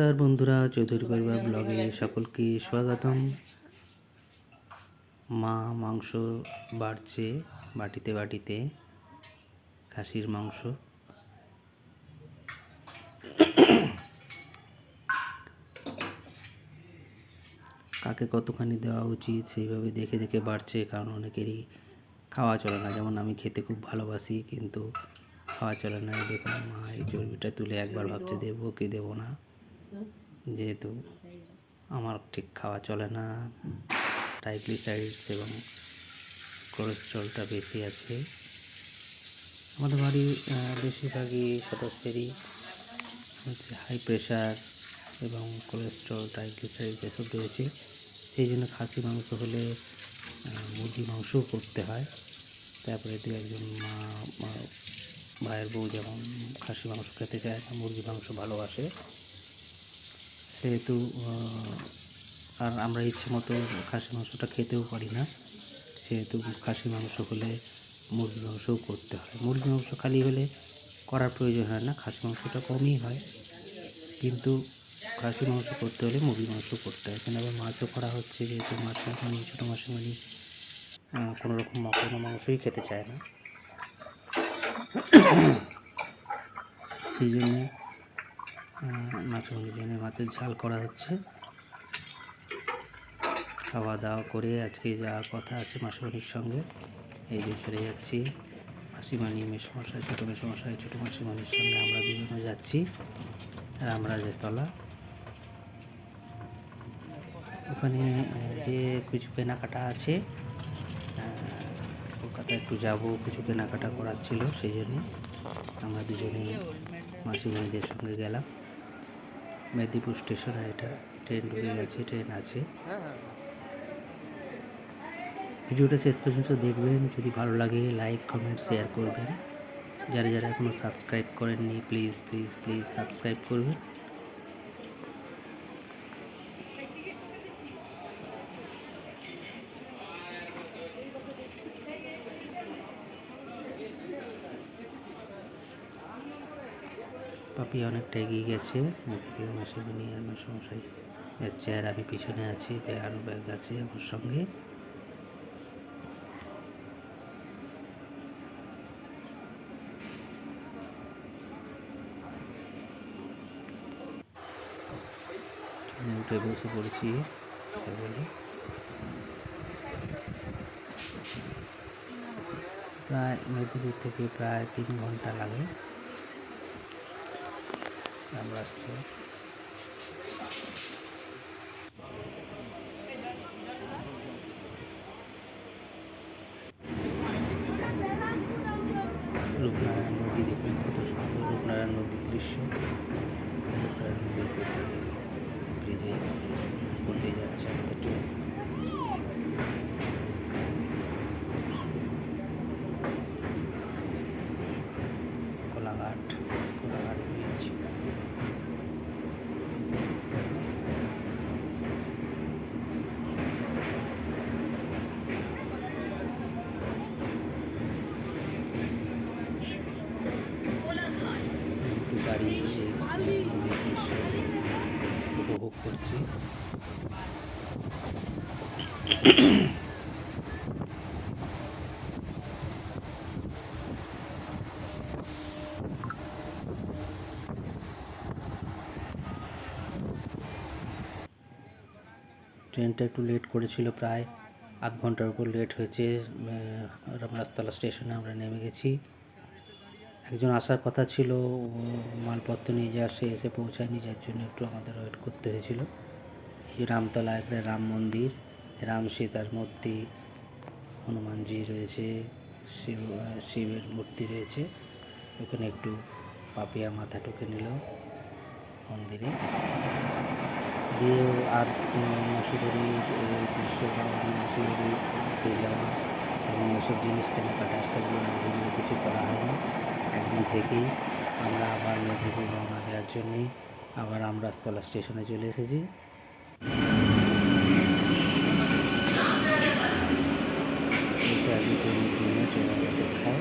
নমস্কার বন্ধুরা, চৌধুরী পরিবার ব্লগে সকলকে স্বাগতম। মা মাংস বাড়ছে বাটিতে বাটিতে, খাসির মাংস। কাকে কতখানি দেওয়া উচিত সেইভাবে দেখে দেখে বাড়ছে, কারণ অনেকেরই খাওয়া চলে না। যেমন আমি খেতে খুব ভালোবাসি, কিন্তু খাওয়া চলে না। দেখুন, মা এই চর্বিটা তুলে একবার ভাবছে, দেবো কি দেবো না? যেহেতু আমার ঠিক খাওয়া চলে না ট্রাইগ্লিসাইডস এবং কোলেস্ট্রলটা বেশি আছে। আমাদের বাড়ির বেশিরভাগই সদস্যেরই হচ্ছে হাই প্রেশার এবং কোলেস্ট্রল ট্রাইগ্লিসাইড এসব রয়েছে। সেই জন্য খাসি মাংস হলে মুরগি মাংসও করতে হয়। তারপরে দু একজন মা, ভাইয়ের বউ যেমন খাসি মাংস খেতে চায়, মুরগি মাংস ভালোবাসে। সেহেতু আর আমরা ইচ্ছে মতো খাসি মাংসটা খেতেও পারি না। সেহেতু খাসি মাংস হলে মুরগি মাংসও করতে হয়। মুরগি মাংস খালি হলে করার প্রয়োজন হয় না খাসি মাংসটা কমই হয়। কিন্তু খাসি মাংস করতে হলে মুরগি মাংস করতে হয়। এখানে আবার মাছও করা হচ্ছে, যেহেতু মাছুমানি ছোটো মাছুমানি কোনো রকম মা- কোনো মাংসই খেতে চায় না। সেই জন্যে মাছুমানির জন্য মাছের ঝাল করা হচ্ছে। খাওয়া দাওয়া করে আজকে যাওয়ার কথা আছে মাসিমানির সঙ্গে, এই যে চলে যাচ্ছি। মাসিমানি মেসমশাই, ছোটো মেসমশাই, ছোটো মাসিমানির সঙ্গে আমরা দুজনে যাচ্ছি। রামরাজের তলা, ওখানে যে কিছু কেনাকাটা আছে কলকাতায় একটু যাব কিছু কেনাকাটা করার ছিল, সেই জন্যে আমরা দুজনে মাসিমানিদের সঙ্গে গেলাম। মেদিনীপুর স্টেশন হয় এটা ট্রেন ঢুকে গেছে ট্রেন আছে। ভিডিওটা শেষ পর্যন্ত দেখবেন যদি ভালো লাগে লাইক কমেন্ট শেয়ার করবেন। যারা যারা এখনও সাবস্ক্রাইব করেননি প্লিজ প্লিজ প্লিজ সাবস্ক্রাইব করবেন। পাপি অনেকটা এগিয়ে গেছে। এদিকে মাসিমণি আর মাসমশাই যাচ্ছে আর আমি পিছনে আছি আরও ব্যাগ আছে আমার সঙ্গে। উঠে বসে পড়েছি প্রায় মেদিনীপুর থেকে প্রায় তিন ঘণ্টা লাগে। আমরা আসতে রূপনারায়ণ নদী দেখুন, কত সুন্দর রূপনারায়ণ নদীর দৃশ্য। রূপনারায়ণ নদীর প্রতি ব্রিজে করতে যাচ্ছে আমাদের ট্রেন কোলাঘাট কোলাঘাট ব্রিজ একটু দাঁড়িয়ে এই নদীর দৃশ্য উপভোগ করছি। ট্রেনটা একটু লেট করেছিল প্রায় আধ ঘণ্টার উপর লেট হয়েছে আহ, স্টেশনে আমরা নেমে গেছি। একজন আসার কথা ছিল মালপত্র নিয়ে যা সে এসে পৌঁছায়নি, যার জন্য একটু আমাদের ওয়েট করতে হয়েছিল। এই রামতলা একটা রাম মন্দির, রাম সীতার মূর্তি, হনুমানজি রয়েছে, শিব, শিবের মূর্তি রয়েছে। ওখানে একটু পাপিয়া মাথা টুকে নিল মন্দিরে। দিয়ে আর মাসিবাড়ির দৃশ্য বা মাসিবাড়ি ঘুরতে যাওয়া এবং এসব জিনিস কেনাকাটা সেগুলো আর ভিডিও কিছু করা হয়নি একদিন থেকেই আমরা আবার মেদিনীপুর রওনা দেওয়ার জন্যই আবার আমরাজতলা স্টেশনে চলে এসেছি। জন্য অপেক্ষায়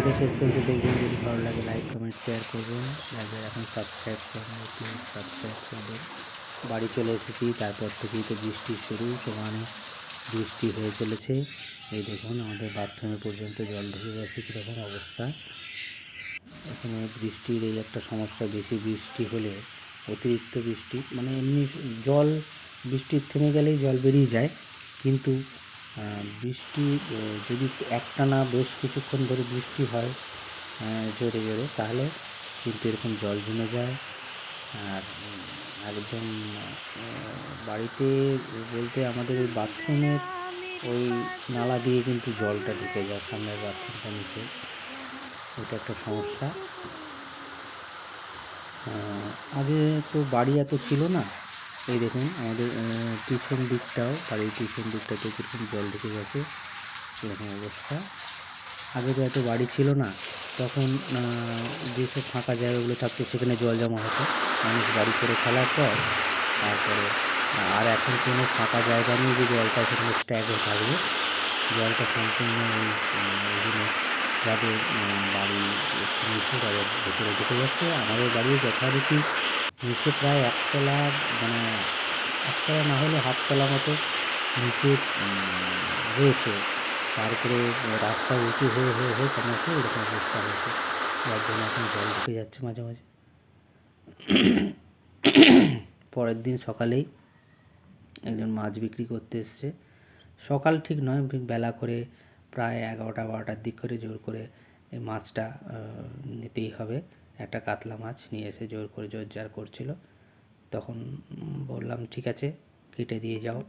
ভিডিওটা শেষ পর্যন্ত দেখবেন। যদি ভালো লাগে লাইক কমেন্ট শেয়ার করবেন। যাদের এখন সাবস্ক্রাইব করেন প্লিজ সাবস্ক্রাইব করবেন। বাড়ি চলে এসেছি, তারপর থেকেই তো বৃষ্টি শুরু। সমানে বৃষ্টি হয়ে চলেছে। এই দেখুন, আমাদের বাথরুমে পর্যন্ত জল ঢুকে গেছে, কীরকম অবস্থা। এখানে বৃষ্টির এই একটা সমস্যা, বেশি বৃষ্টি হলে অতিরিক্ত বৃষ্টি মানে এমনি জল বৃষ্টির থেমে গেলেই জল বেরিয়ে যায়। কিন্তু বৃষ্টি যদি একটানা বেশ কিছুক্ষণ ধরে বৃষ্টি হয় জোরে জোরে তাহলে কিন্তু এরকম জল জমে যায়। আর একদম বাড়িতে বলতে আমাদের ওই বাথরুমের ওই নালা দিয়ে কিন্তু জলটা ঢুকে যায়, সামনের বাথরুমটা নিচে। এটা একটা সমস্যা। আগে তো বাড়ি এত ছিল না এই দেখুন, আমাদের পিছন দিকটাও বাড়ির পিছন দিকটাতে কীরকম জল ঢুকে গেছে এরকম অবস্থা। আগে তো এত বাড়ি ছিল না, তখন যেসব ফাঁকা জায়গাগুলো থাকতো, সেখানে জল জমা হতো। মানুষ বাড়ি করে ফেলার পর, তারপরে, আর এখন কোনো ফাঁকা জায়গা নেই যে জলটা সেখানে স্ট্যাগ হয়ে থাকবে। জলটা সম্পূর্ণ এখানে যাদের বাড়ি তাদের ভেতরে ঢুকে যাচ্ছে। আমাদের বাড়িও যথারীতি নিচে প্রায় একতলা মানে একতলা না হলে হাফতলা মতো নিচে রয়েছে। তারপরে রাস্তা উঁচু হয়ে হয়ে হয়ে ক্রমশ এরকম অবস্থা হয়েছে। যার জন্য এখন জল ঢুকে যাচ্ছে মাঝে মাঝে। পরের দিন সকালেই একজন মাছ বিক্রি করতে এসছে। সকাল ঠিক নয় বেলা করে প্রায় এগারোটা, বারোটার দিক করে জোর করে এই মাছটা নিতেই হবে। একটা কাতলা মাছ নিয়ে এসে জোর করে জোর জার করছিল। তখন বললাম, ঠিক আছে, কেটে দিয়ে যাও।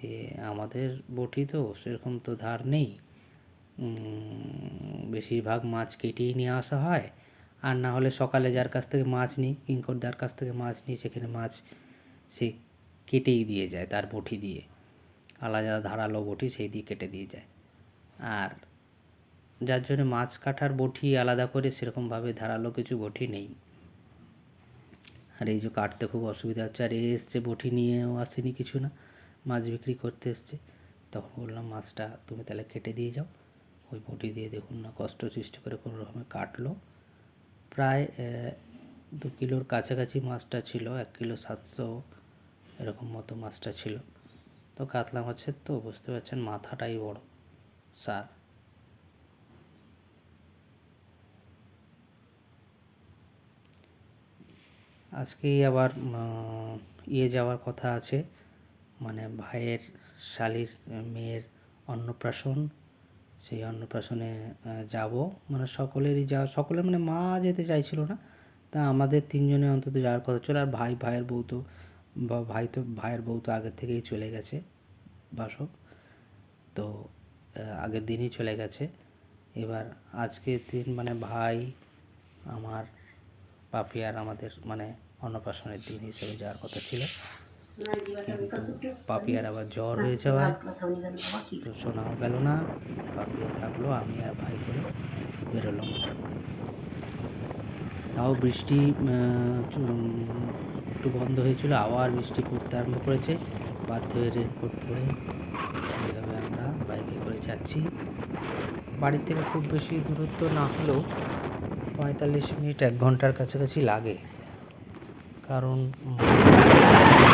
দিয়ে আমাদের বটি তো সেরকম তো ধার নেই। বেশিরভাগ মাছ কেটেই নিয়ে আসা হয়। আর না হলে সকালে যার কাছ থেকে মাছ নিই কিঙ্করদার কাছ থেকে মাছ নিই, সেখানে মাছ সে কেটেই দিয়ে যায় তার বটি দিয়ে। আলাদা ধারালো বটি সেই দিয়ে কেটে দিয়ে যায়। আর যার জন্য মাছ কাটার বটি আলাদা করে সেরকমভাবে ধারালো কিছু বটি নেই। আর এই যে কাটতে খুব অসুবিধা হচ্ছে। আর এ এসছে, বটি নিয়েও আসেনি কিছু না। মাছ বিক্রি করতে এসছে। তখন বললাম, মাছটা তুমি তাহলে কেটে দিয়ে যাও। ওই বটি দিয়ে দেখুন না, কষ্ট সৃষ্টি করে কোনো রকমে কাটলো। প্রায় দু কিলোর কাছাকাছি মাছটা ছিল, এক কিলো সাতশো এরকম মতো মাছটা ছিল। তো কাতলা মাছের তো বুঝতে পারছেন, মাথাটাই বড়। সার আজকেই আবার ইয়ে যাওয়ার কথা আছে। মানে ভাইয়ের, শালির, মেয়ের অন্নপ্রাশন, সেই অন্নপ্রাশনে যাব। মানে সকলেরই যাওয়া সকলে মানে মা যেতে চাইছিল না, তা আমাদের তিনজনে অন্তত যাওয়ার কথা ছিল। আর ভাই, ভাইয়ের বউ তো, বা ভাই তো, ভাইয়ের বউ তো আগের থেকেই চলে গেছে বাসক তো আগের দিনই চলে গেছে। এবার আজকের দিন মানে ভাই, আমার পাপি আর আমাদের মানে অন্নপ্রাশনের দিন হিসেবে যাওয়ার কথা ছিল। কিন্তু পাপিয়ার আবার জ্বর হয়ে যাওয়ায় তো শোনাও গেল না, পাপিয়া থাকল, আমি আর ভাই করে বেরোলাম। তাও বৃষ্টি একটু বন্ধ হয়েছিল, আবার বৃষ্টি পড়তে আরম্ভ করেছে। বাধ্য হয়ে রেনকোট পরে এইভাবে আমরা বাইকে করে যাচ্ছি। বাড়ির থেকে খুব বেশি দূরত্ব না হলেও পঁয়তাল্লিশ মিনিট, এক ঘণ্টার কাছাকাছি লাগে। কারণ উম,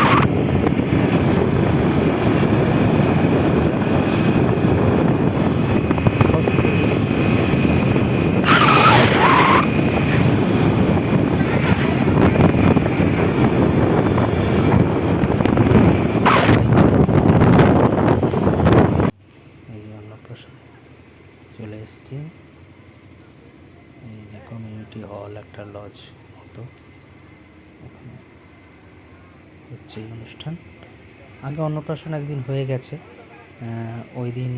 এই যে অন্নপ্রাশন চলে এসছে এই যে কমিউনিটি হল একটা লজ মতো ওখানে হচ্ছে এই অনুষ্ঠান আগে অন্নপ্রাশন একদিন হয়ে গেছে। ওই দিন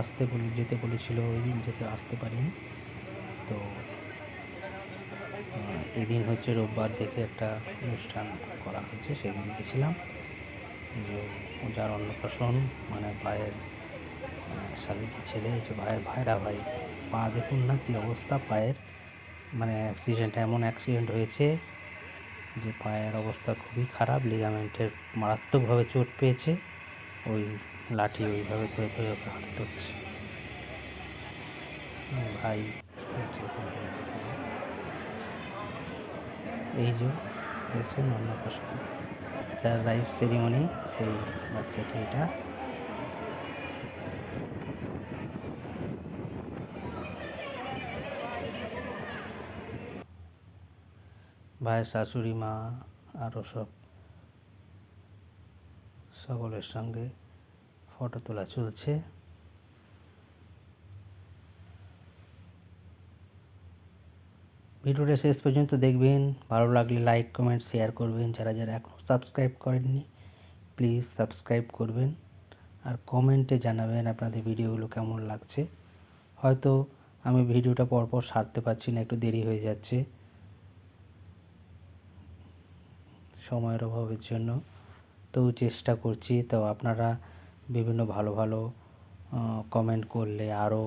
আসতে বলে, যেতে বলেছিল, ওই দিন যেতে আসতে পারিনি। তো এদিন হচ্ছে রোববার দেখে একটা অনুষ্ঠান করা হয়েছে সেদিন গেছিলাম। যে যার অন্নপ্রাশন মানে ভাইয়ের শালির ছেলে, যে ভাইয়ের ভাইরা ভাই, পা দেখুন না কী অবস্থা, পায়ের মানে অ্যাক্সিডেন্ট এমন অ্যাক্সিডেন্ট হয়েছে। যে পায়ের অবস্থা খুবই খারাপ লিগামেন্টের মারাত্মকভাবে চোট পেয়েছে। ওই লাঠি ওইভাবে ধরে ধরে ওকে হাঁটতে হচ্ছে ভাই এই যে দেখছেন অন্নপ্রাশন। যার রাইস সেরিমনি সেই বাচ্চাটি এটা ভাইয়ের শাশুড়ি, মা আরও সব। সকলের সঙ্গে ফটো তোলা চলছে। ভিডিওটা শেষ পর্যন্ত দেখবেন। ভালো লাগলে লাইক কমেন্ট শেয়ার করবেন। যারা যারা এখনও সাবস্ক্রাইব করেননি প্লিজ সাবস্ক্রাইব করবেন। আর কমেন্টে জানাবেন আপনাদের ভিডিওগুলো কেমন লাগছে। হয়তো আমি ভিডিওটা পরপর সারতে পারছি না, একটু দেরি হয়ে যাচ্ছে। সময়ের অভাবের জন্য। তো চেষ্টা করছি, তো আপনারা বিভিন্ন ভালো ভালো কমেন্ট করলে আরও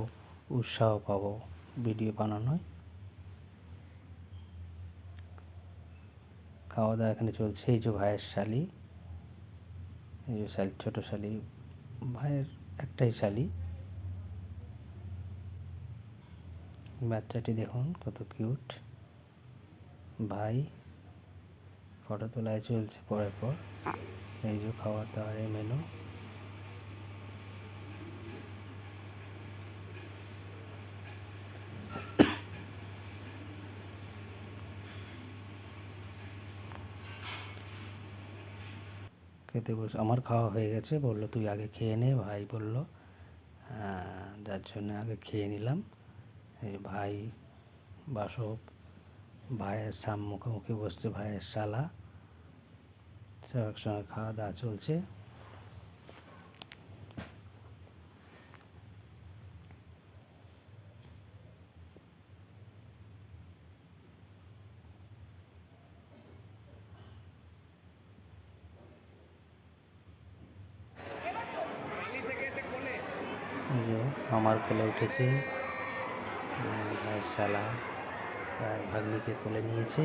উৎসাহ পাব ভিডিও বানানোয়। খাওয়া দাওয়া এখানে চলছে, এই যে ভাইয়ের শালি। এই যে শালি, ছোটো শালি। ভাইয়ের একটাই শালি। বাচ্চাটি দেখুন, কত কিউট ভাই। ফটো তোলায় চলছে পরের পর। এই যে খাওয়া দাওয়ার মেনু খেতে বস আমার খাওয়া হয়ে গেছে বলল তুই আগে খেয়ে নে। ভাই বলল আহ, যার জন্য আগে খেয়ে নিলাম। এই ভাই বাসব ভাইয়ের সাম মুখোমুখি বসছে ভাইয়ের শালা। একসঙ্গে খাওয়া দাওয়া চলছে। মামার কোলে উঠেছে। শালা আর ভাগ্নিকে কোলে নিয়েছে।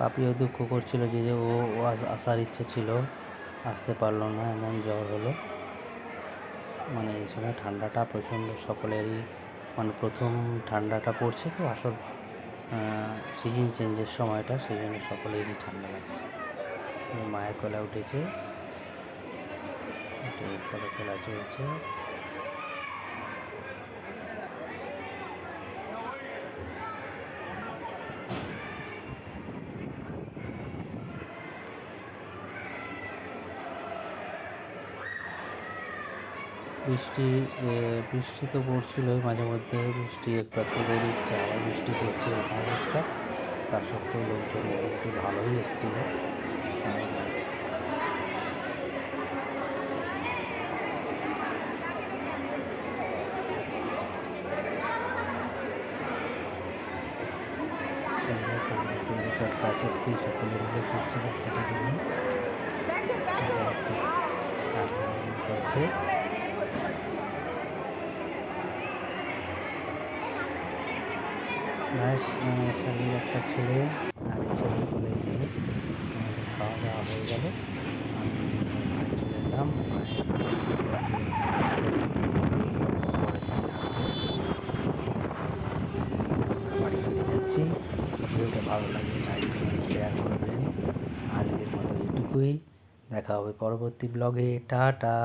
পাপিও দুঃখ করছিল যে যে ও ও আস- আসার ইচ্ছে ছিল। আসতে পারল না, এমন জ্বর হলো। মানে এই সময় ঠান্ডাটা প্রচণ্ড, সকলেরই মানে প্রথম ঠান্ডাটা পড়ছে তো আসল সিজন চেঞ্জের সময়টা, সেই জন্য সকলেরই ঠান্ডা লাগছে। মায়ের কোলে উঠেছে। উঠে ফটো তোলা চলছে। বৃষ্টি বৃষ্টি তো পড়ছিলই মাঝে মধ্যে। বৃষ্টি আবার বৃষ্টি পড়ছে অবস্থা। তার সত্ত্বেও লোকজন মোটামুটি ভালোই এসেছিল। খাওয়া দাওয়া হয়ে গেল। আমি চলে এলাম। যাচ্ছি ভিডিওটা ভালো লাগে লাইক কমেন্ট শেয়ার করবেন। আজকের মতো এটুকুই। দেখা হবে পরবর্তী ব্লগে টাটা।